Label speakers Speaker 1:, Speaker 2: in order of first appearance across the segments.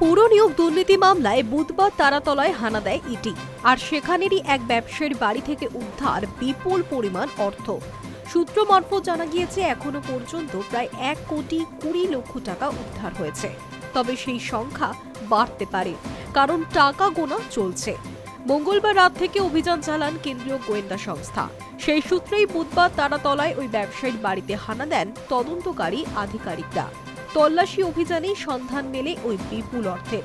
Speaker 1: পুর নিয়োগ দুর্নীতি মামলায় বুধবার তারাতলায় হানা দেয় ইটি আর সেখানেরই এক ব্যবসায়ীর বাড়ি থেকে উদ্ধার বিপুল পরিমাণ অর্থ। সূত্র মারফত জানা গিয়েছে, এখনও পর্যন্ত প্রায় এক কোটি কুড়ি লক্ষ টাকা উদ্ধার হয়েছে। তবে সেই সংখ্যা বাড়তে পারে, কারণ টাকা গোনা চলছে। মঙ্গলবার রাত থেকে অভিযান চালান কেন্দ্রীয় গোয়েন্দা সংস্থা। সেই সূত্রেই বুধবার তারাতলায় ওই ব্যবসায়ীর বাড়িতে হানা দেন তদন্তকারী আধিকারিকরা। তল্লাশি অভিযানেই সন্ধান মেলে ওই বিপুল অর্থের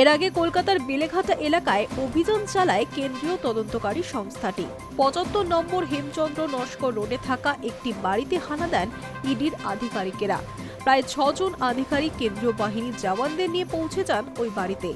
Speaker 1: এর আগে কলকাতার বেলেঘাটা এলাকায় অভিযান চালায় কেন্দ্রীয় তদন্তকারী সংস্থাটি। পঁচাত্তর নম্বর হেমচন্দ্র নস্কর রোডে থাকা একটি বাড়িতে হানা দেন ইডির আধিকারিকেরা। প্রায় ছজন আধিকারিক কেন্দ্রীয় বাহিনীর জওয়ানদের নিয়ে পৌঁছে যান ওই বাড়িতে।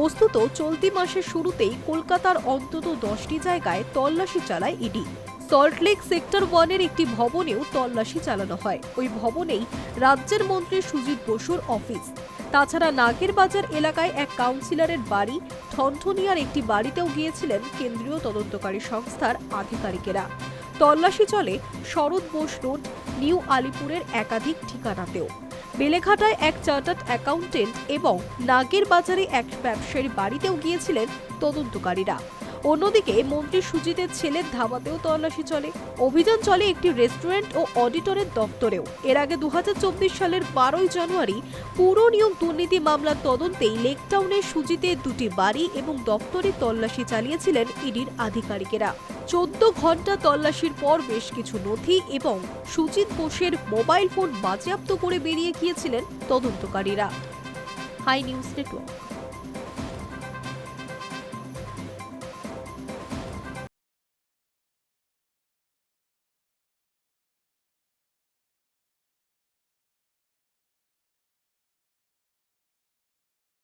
Speaker 1: বস্তুত চলতি মাসের শুরুতেই কলকাতার অন্তত দশটি জায়গায় তল্লাশি চালায় ইডি। সল্টলেক সেক্টর ওয়ানের একটি ভবনেও তল্লাশি চালানো হয়। ওই ভবনেই রাজ্যের মন্ত্রী সুজিত বসুর অফিস। তাছাড়া নাগের বাজার এলাকায় এক কাউন্সিলরের বাড়ি, ঠনঠনিয়ার একটি বাড়িতেও গিয়েছিলেন কেন্দ্রীয় তদন্তকারী সংস্থার আধিকারিকেরা। তল্লাশি চলে শরৎ বোস রোড, নিউ আলিপুরের একাধিক ঠিকানাতেও। বেলেঘাটায় এক চার্টার্ড অ্যাকাউন্টেন্ট এবং নাগের বাজারে এক ব্যবসায়ীর বাড়িতেও গিয়েছিলেন তদন্তকারীরা। অন্যদিকে মন্ত্রী সুজিতের ছেলের ধাবাতেও তল্লাশি চলে। অভিযান চলে একটি রেস্টুরেন্ট ও অডিটরের দপ্তরেও। এর আগে দু হাজার চব্বিশ সালের বারোই জানুয়ারি পুর নিয়োগ দুর্নীতি মামলার তদন্তেই লেকটাউনের সুজিতের দুটি বাড়ি এবং দপ্তরে তল্লাশি চালিয়েছিলেন ইডির আধিকারিকেরা। চোদ্দ ঘণ্টা তল্লাশির পর বেশ কিছু নথি এবং সুজিত বোসের মোবাইল ফোন বাজেয়াপ্ত করে বেরিয়ে গিয়েছিলেন তদন্তকারীরা। Hi news network.